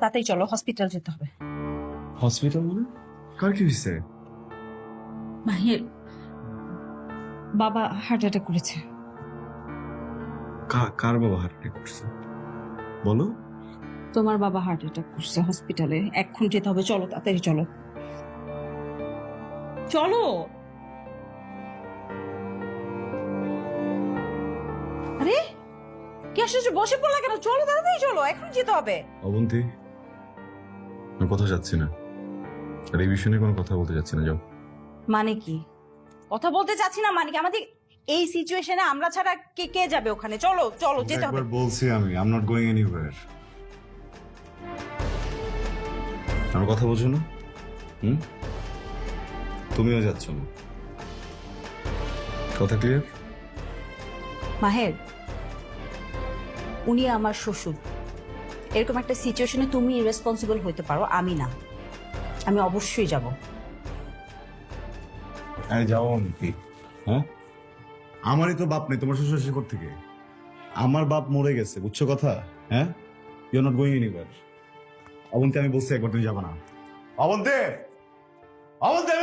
তাতেই চলো হসপিটাল যেতে হবে। হসপিটাল মানে? কার কি হয়েছে মাহির বাবা হার্ট অ্যাটাক করেছে। কা- কার বাবা হার্ট অ্যাটাক করছে? বলো। তোমার বাবা হার্ট অ্যাটাক করছে হসপিটালে এক্ষুনি যেতে হবে চলো তাড়াতাড়ি চলো। চলো! আরে! বসে পড়লা কেন? চলো তাড়াতাড়ি চলো এখন যেতে হবে। অবন্তি আমি কোথাও যাচ্ছি না। আর এই বিষয়ে নিয়ে কোনো কথা বলতে যাচ্ছি না যাও। মানে কি? কথা বলতে চাচ্ছি না মানে কি? আমাদের এই সিচুয়েশনে আমরা ছাড়া কে কে যাবে ওখানে? চলো চলো যেতে হবে। একবার বলছি আমি I am not going anywhere আমার কথা বোঝো না? হুম? তুমিও যাচ্ছ না। কথা ক্লিয়ার মাহের উনি আমার শ্বশুর। এরকম একটা সিচুয়েশনে তুমি রেসপন্সিবল হইতে পারো, আমি না। আমি অবশ্যই যাব। আরে যাও কি? হ্যাঁ? আমারই তো বাপ নেই, তোমার শ্বশুর শ্বশুর থেকে আমার বাপ মরে গেছে, বুঝছ কথা? হ্যাঁ? You not going anywhere Abanti, আমি বলছি একবার তুমি যাবে না। অবন্তি! অবন্তি!